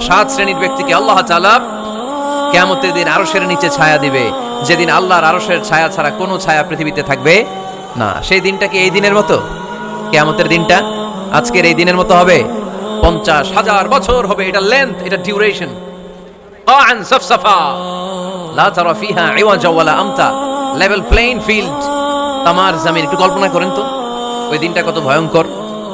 সাত শ্রেণির ব্যক্তিকে আল্লাহ দিন নিচে ছায়া দিবে। যেদিন আল্লাহর ছায়া ছাড়া কোনো ছায়া পৃথিবীতে থাকবে না। সেই দিনটা কি এই দিনের মতো? দিনটা? আজকের এই দিনের মতো হবে? পঞ্চাশ হাজার বছর হবে এটা লেন্থ এটা ডিউরেশন লেভেল প্লেইন ফিল্ড তামার জামিন, একটু কল্পনা করেন তো। ওই দিনটা কত ভয়ঙ্কর।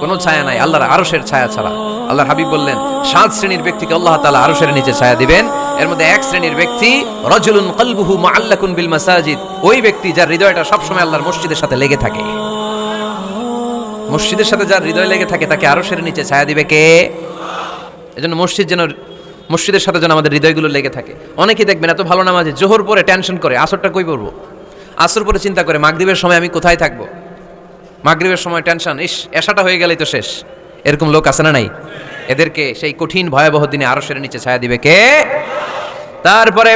কোনো ছায়া নাই, আল্লাহর আরশের ছায়া ছাড়া। আল্লাহর হাবিব বললেন, সাত শ্রেণির ব্যক্তিকে আল্লাহ তাআলা আরশের নিচে ছায়া দিবেন। এর মধ্যে এক শ্রেণির ব্যক্তি, রজুলুন কলবুহু মুআল্লাকুন বিল মাসাজিদ। ওই ব্যক্তি যার হৃদয়টা সবসময় আল্লাহর মসজিদের সাথে লেগে থাকে। মসজিদের সাথে যার হৃদয় লেগে থাকে, তাকে আরশের নিচে ছায়া দিবে কে? এজন্য মসজিদ যেন, মসজিদের সাথে যেন আমাদের হৃদয়গুলো লেগে থাকে। অনেকেই দেখবেন, এত ভালো নামাজে জোহর পরে টেনশন করে, আসরটা কই পড়ব? আসর পরে চিন্তা করে, মাগরিবের সময় আমি কোথায় থাকব? মাগরিবের সময় টেনশন, ইস এসাটা হয়ে গেলেই তো শেষ। এরকম লোক আছে না নাই? এদেরকে সেই কঠিন ভয়াবহ দিনে আরশের নিচে ছায়া দিবে কে? তারপরে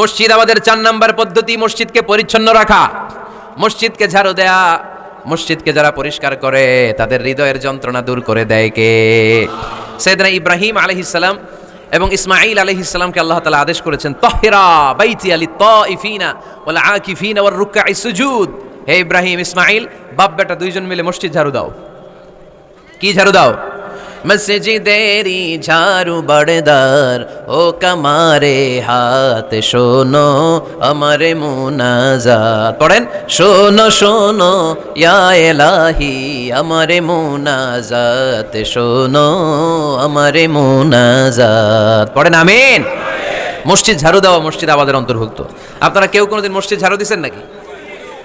মসজিদ, আমাদের চার নাম্বার পদ্ধতি, মসজিদকে পরিচ্ছন্ন রাখা। মসজিদকে ঝাড়ু দেয়া, মসজিদকে যারা পরিষ্কার করে, তাদের হৃদয়ের যন্ত্রণা দূর করে দেয় কে? সৈয়দনা ইব্রাহিম আলহিসাল্লাম এবং ইসমাইল আলহিসাল্লামকে আল্লাহ তালা আদেশ করেছেন, তহেরা বাইতি আলী তিফিনা ওলা আকিফিনা ওর রুক্কা সুজুদ। হে ইব্রাহিম, ইসমাইল, বাপ বেটা দুইজন মিলে মসজিদ ঝাড়ু দাও। কি ঝাড়ু দাও? মসজিদেরি ঝাড়ু বড়দার, ও কমারে হাত শোনো আমারে মুনাজাত। পড়েন, শোনো শোনো, ইয়া এলাহি, আমারে মুনাজাত, শোনো আমারে মুনাজাত। পড়েন, আমিন। মসজিদ ঝাড়ু দেওয়া মসজিদ আমাদের অন্তর্ভুক্ত। আপনারা কেউ কোনোদিন মসজিদ ঝাড়ু দিচ্ছেন নাকি?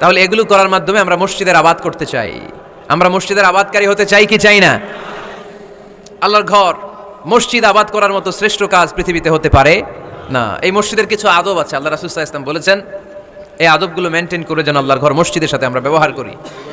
তাহলে এগুলো করার মাধ্যমে আমরা মসজিদের আবাদ করতে চাই। আমরা মসজিদের আবাদকারী হতে চাই কি চাই না? আল্লাহর ঘর, মসজিদ আবাদ করার মতো শ্রেষ্ঠ কাজ পৃথিবীতে হতে পারে না। এই মসজিদের কিছু আদব আছে, আল্লাহ রাসুল ইসলাম বলেছেন, এই আদবগুলো মেনটেন করে যেন আল্লাহর ঘর মসজিদের সাথে আমরা ব্যবহার করি।